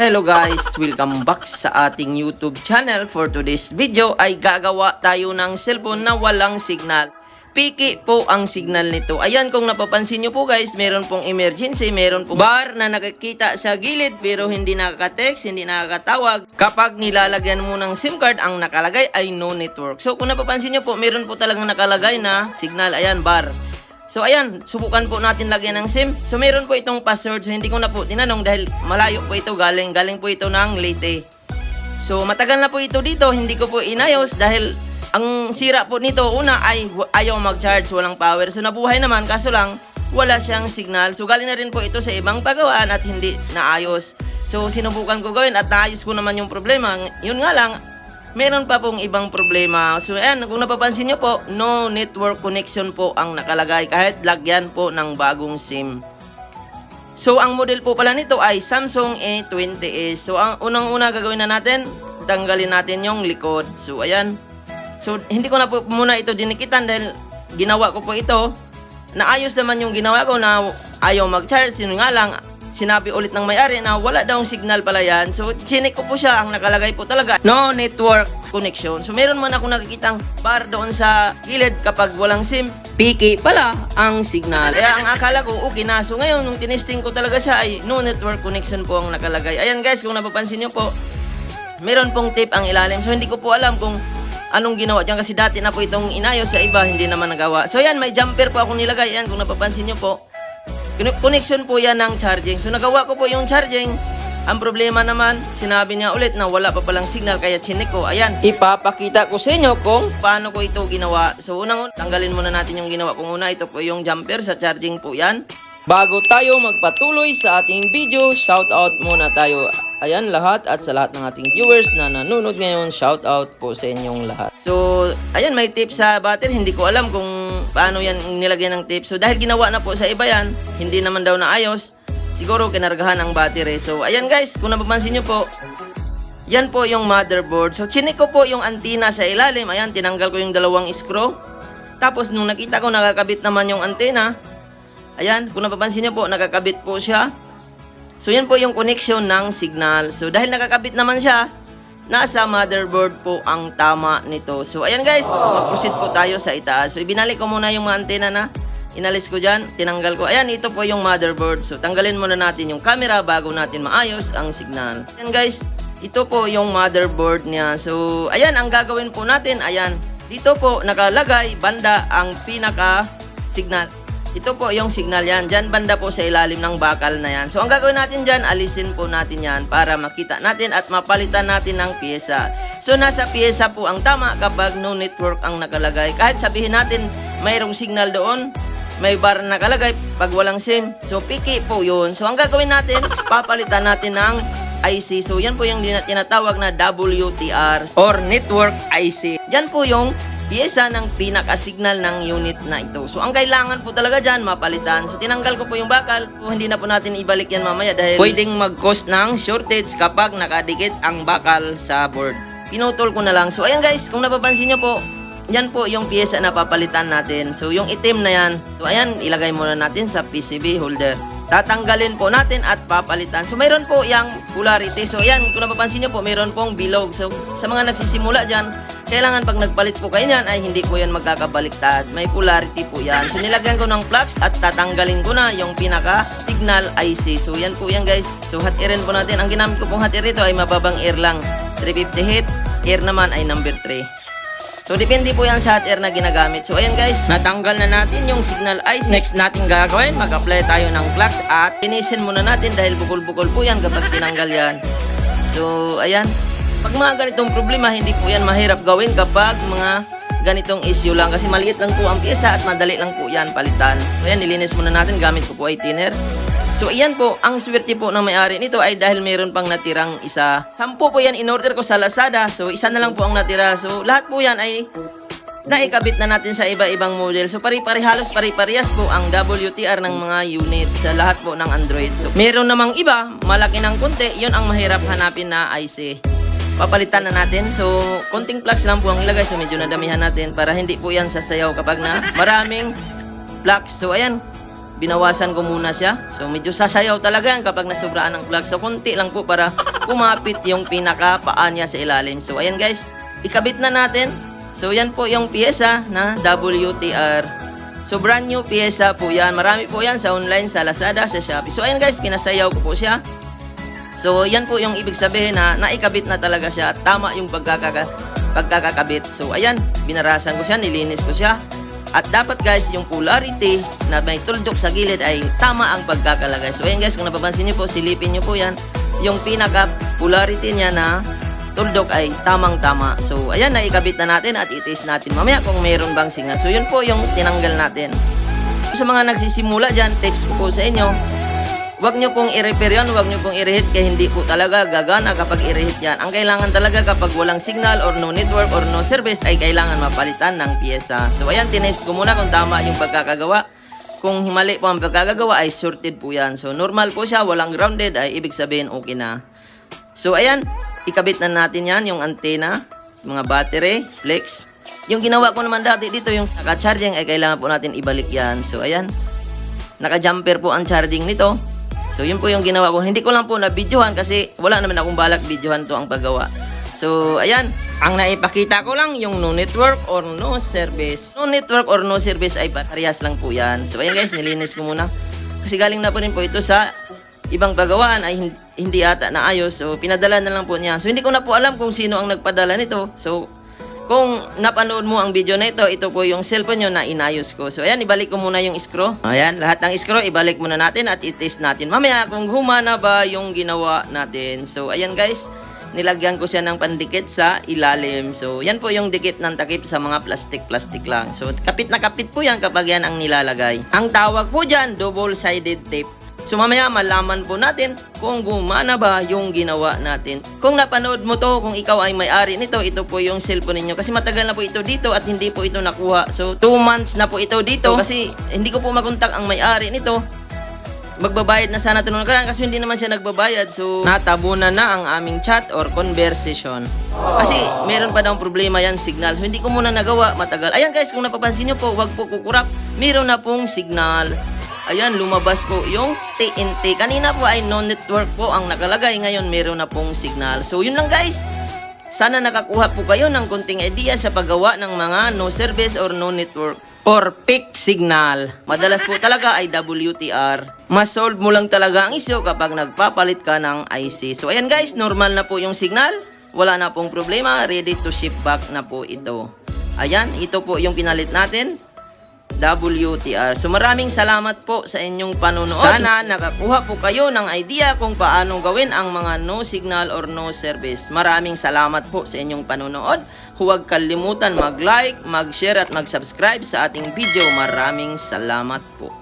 Hello guys! Welcome back sa ating YouTube channel. For today's video ay gagawa tayo ng cellphone na walang signal. Piki po ang signal nito. Ayan kung napapansin nyo po guys, meron pong emergency, meron pong bar na nakikita sa gilid pero hindi nakaka-text, hindi nakakatawag. Kapag nilalagyan mo ng SIM card, ang nakalagay ay no network. So kung napapansin nyo po, meron po talagang nakalagay na signal. Ayan, bar. So ayan, subukan po natin lagyan ng SIM. So meron po itong password. So hindi ko na po tinanong dahil malayo po ito galing. Galing po ito ng Leyte. So matagal na po ito dito. Hindi ko po inayos dahil ang sira po nito una ay ayaw mag-charge, walang power. So nabuhay naman kaso lang wala siyang signal. So galing na rin po ito sa ibang pagawaan at hindi naayos. So sinubukan ko gawin at naayos ko naman yung problema. Yun nga lang, meron pa pong ibang problema. So ayan, kung napapansin nyo po, no network connection po ang nakalagay kahit lagyan po ng bagong SIM. So ang model po pala nito ay Samsung A20s. So ang unang-una gagawin na natin, tanggalin natin yung likod. So ayan. So hindi ko na po muna ito dinikitan dahil ginawa ko po ito. Naayos naman yung ginawa ko na ayaw mag-charge. Sino nga lang, sinabi ulit ng may-ari na wala daw signal pala yan. So, chinik ko po siya. Ang nakalagay po talaga, no network connection. So, meron man ako nakikitang bar doon sa gilid kapag walang SIM. Piki pala ang signal. Kaya ang akala ko, okay na. So, ngayon, nung tinesting ko talaga siya ay no network connection po ang nakalagay. Ayan guys, kung napapansin nyo po, meron pong tape ang ilalim. So, hindi ko po alam kung anong ginawa dyan kasi dati na po itong inayos sa iba, hindi naman nagawa. So, yan, may jumper po ako nilagay. Yan, kung napapansin nyo po. Con- Connection po yan ng charging. So, nagawa ko po yung charging. Ang problema naman, sinabi niya ulit na wala pa palang signal kaya chinik ko. Ayan, ipapakita ko sa inyo kung paano ko ito ginawa. So, unang tanggalin muna natin yung ginawa kong una. Ito po yung jumper sa charging po yan. Bago tayo magpatuloy sa ating video, shout out muna tayo. Ayan lahat at sa lahat ng ating viewers na nanonood ngayon, shout out po sa inyong lahat. So, ayan may tip sa battery. Hindi ko alam kung paano yan nilagyan ng tip. So, dahil ginawa na po sa iba yan, hindi naman daw naayos, siguro kinargahan ang battery. So, ayan guys, kung napapansin nyo po, yan po yung motherboard. So, chinik ko po yung antenna sa ilalim. Ayan, tinanggal ko yung dalawang screw. Tapos, nung nakita ko nakakabit naman yung antenna, ayan, kung napapansin nyo po, nakakabit po siya. So, yan po yung connection ng signal. So, dahil nakakabit naman siya, nasa motherboard po ang tama nito. So, ayan guys, mag-proceed po tayo sa itaas. So, ibinalik ko muna yung mga antena na inalis ko dyan, tinanggal ko. Ayan, ito po yung motherboard. So, tanggalin muna natin yung camera bago natin maayos ang signal. Ayan guys, ito po yung motherboard niya. So, ayan, ang gagawin po natin, ayan, dito po nakalagay banda ang pinaka signal. Ito po yung signal yan. Diyan banda po sa ilalim ng bakal na yan. So, ang gagawin natin dyan, alisin po natin yan para makita natin at mapalitan natin ng pyesa. So, nasa pyesa po ang tama kapag no network ang nakalagay. Kahit sabihin natin mayroong signal doon, may bar na nakalagay pag walang SIM. So, piki po yun. So, ang gagawin natin, papalitan natin ng IC. So, yan po yung tinatawag na WTR or Network IC. Yan po yung pyesa ng pinaka-signal ng unit na ito. So, ang kailangan po talaga dyan, mapalitan. So, tinanggal ko po yung bakal. So, hindi na po natin ibalik yan mamaya dahil pwedeng mag-cause ng shortage kapag nakadikit ang bakal sa board. Pinutol ko na lang. So, ayan guys, kung napapansin nyo po, yan po yung pyesa na papalitan natin. So, yung itim na yan, so ayan, ilagay muna natin sa PCB holder. Tatanggalin po natin at papalitan. So, mayroon po yung polarity. So, ayan, kung napapansin nyo po, mayroon pong bilog. So, sa mga nagsisimula dyan, kailangan pag nagpalit po kayo yan, ay hindi po yan magkakabaliktad. May polarity po yan. So, nilagyan ko ng flux at tatanggalin ko na yung pinaka signal IC. So, yan po yan guys. So, hot airin po natin. Ang ginamit ko pong hot air ito ay mababang air lang. 350 heat. Air naman ay number 3. So, depende po yan sa hot air na ginagamit. So, ayan guys, natanggal na natin yung signal ice. Next natin gagawin, mag-apply tayo ng flux at tinisin muna natin dahil bukol-bukol po yan kapag tinanggal yan. So, ayan. Pag mga ganitong problema, hindi po yan mahirap gawin kapag mga ganitong issue lang. Kasi maliit lang po ang pyesa at madali lang po yan palitan. So, ayan, nilinis muna natin. Gamit ko po ay thinner. So, ayan po, ang swerte po ng may-ari nito ay dahil mayroon pang natirang isa. Sampu po yan in-order ko sa Lazada. So, isa na lang po ang natira. So, lahat po yan ay naikabit na natin sa iba-ibang model. So, pari-pari halos pari-parehas po ang WTR ng mga unit sa lahat po ng Android. So, meron namang iba, malaki ng konti, yun ang mahirap hanapin na IC. Papalitan na natin. So, konting plugs lang po ang ilagay. So, medyo nadamihan natin para hindi po yan sasayaw kapag na maraming plugs. So, ayan, binawasan ko muna siya. So, medyo sasayaw talaga yan kapag nasubraan ng plug. So, konti lang po para kumapit yung pinaka paa niya sa ilalim. So ayan guys, ikabit na natin. So yan po yung pyesa na WTR. So brand new pyesa po yan. Marami po yan sa online, sa Lazada, sa Shopee. So ayan guys, pinasayaw ko po siya. So yan po yung ibig sabihin na naikabit na talaga siya. Tama yung pagkakaka pagkakakabit. So ayan, binarasan ko siya, nilinis ko siya. At dapat guys, yung polarity na may tuldok sa gilid ay tama ang pagkakalagay. So ayan guys, kung napapansin nyo po, silipin nyo po yan. Yung pinaka polarity niya na tuldok ay tamang-tama. So ayan, naikabit na natin at itis natin mamaya kung mayroon bang signal. So yun po yung tinanggal natin. Sa mga nagsisimula dyan, tips ko po sa inyo, Huwag nyo pong i-repair yan, huwag nyo pong i-reheat kaya hindi po talaga gagana kapag i-reheat yan. Ang kailangan talaga kapag walang signal or no network or no service ay kailangan mapalitan ng pyesa. So ayan, tinest ko muna kung tama yung pagkakagawa. Kung mali po ang pagkakagawa ay sorted po yan. So normal po siya, walang grounded ay ibig sabihin okay na. So ayan, ikabit na natin yan, yung antena, mga battery, flex. Yung ginawa ko naman dati dito, yung naka-charging ay kailangan po natin ibalik yan. So ayan, naka-jumper po ang charging nito. So, yun po yung ginawa ko. Hindi ko lang po na-videohan kasi wala naman akong balak videohan to ang paggawa. So, ayan. Ang naipakita ko lang yung no network or no service. No network or no service ay parehas lang po yan. So, ayan guys, nilinis ko muna. Kasi galing na po rin po ito sa ibang pagawaan ay hin- hindi ata naayos. So, pinadala na lang po niya. So, hindi ko na po alam kung sino ang nagpadala nito. So, kung napanood mo ang video na ito, ito po yung cellphone nyo na inayos ko. So, ayan, ibalik ko muna yung screw. Ayan, lahat ng screw, ibalik muna natin at i-test natin. Mamaya, kung humana ba yung ginawa natin. So, ayan guys, nilagyan ko siya ng pandikit sa ilalim. So, yan po yung dikit ng takip sa mga plastic-plastic lang. So, kapit na kapit po yan kapag yan ang nilalagay. Ang tawag po dyan, double-sided tape. So mamaya malaman po natin kung gumana ba yung ginawa natin. Kung napanood mo to, kung ikaw ay may-ari nito, ito po yung cellphone ninyo. Kasi matagal na po ito dito at hindi po ito nakuha. So 2 months na po ito dito kasi hindi ko po makontak ang may-ari nito. Magbabayad na sana ito nung nakaraan kasi hindi naman siya nagbabayad. So natabunan na ang aming chat or conversation. Kasi meron pa daw problema yan, signal. So hindi ko muna nagawa, matagal. Ayan guys, kung napapansin nyo po, wag po kukurap. Meron na pong signal. Ayan, lumabas po yung TNT. Kanina po ay no network po ang nakalagay. Ngayon, meron na pong signal. So, yun lang guys. Sana nakakuha po kayo ng konting idea sa paggawa ng mga no service or no network or peak signal. Madalas po talaga ay WTR. Mas-solve mo lang talaga ang issue kapag nagpapalit ka ng IC. So, ayan guys, normal na po yung signal. Wala na pong problema. Ready to ship back na po ito. Ayan, ito po yung pinalit natin. WTR. So maraming salamat po sa inyong panonood. Sana nakakuha po kayo ng idea kung paano gawin ang mga no signal or no service. Maraming salamat po sa inyong panonood. Huwag kalimutan mag-like, mag-share at mag-subscribe sa ating video. Maraming salamat po.